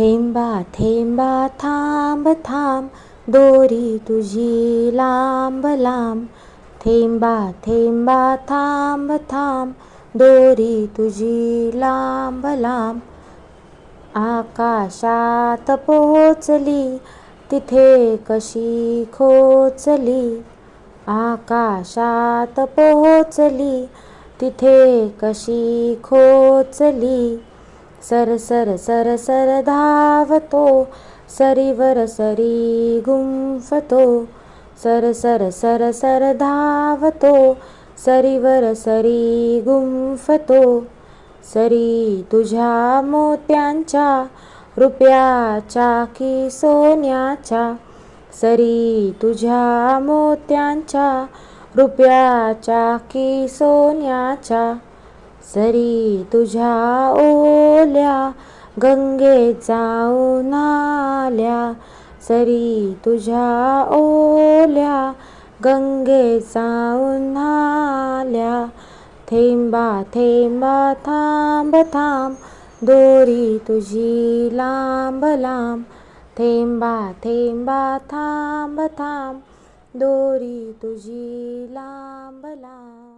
थेंबा थांब थांब दोरी तुझी लांब लांब. थेंबा थेंबा थांब थांब दोरी तुझी लांब लांब. आकाशात पोचली तिथे कशी खोचली? आकाशात पोहोचली तिथे कशी खोचली? सर सर सर सर धावतो सरीवर सरी गुंफतो. सर सर सर सर धावतो सरीवर सरी गुंफतो. सरी तुझ्या मोत्यांच्या रुपयाच्या की सोन्याच्या. सरी तुझ्या मोत्यांच्या रुपयाच्या की सोन्याच्या. सरी तुझ्या ओल्या गंगे जाऊन आल्या सरी तुझ्या ओल्या गंगे जाऊन आल्या थेंबा थेंबा थांब थांब दोरी तुझी लांब लांब. थेंबा थेंबा थांब थांब दोरी तुझी लांब लांब.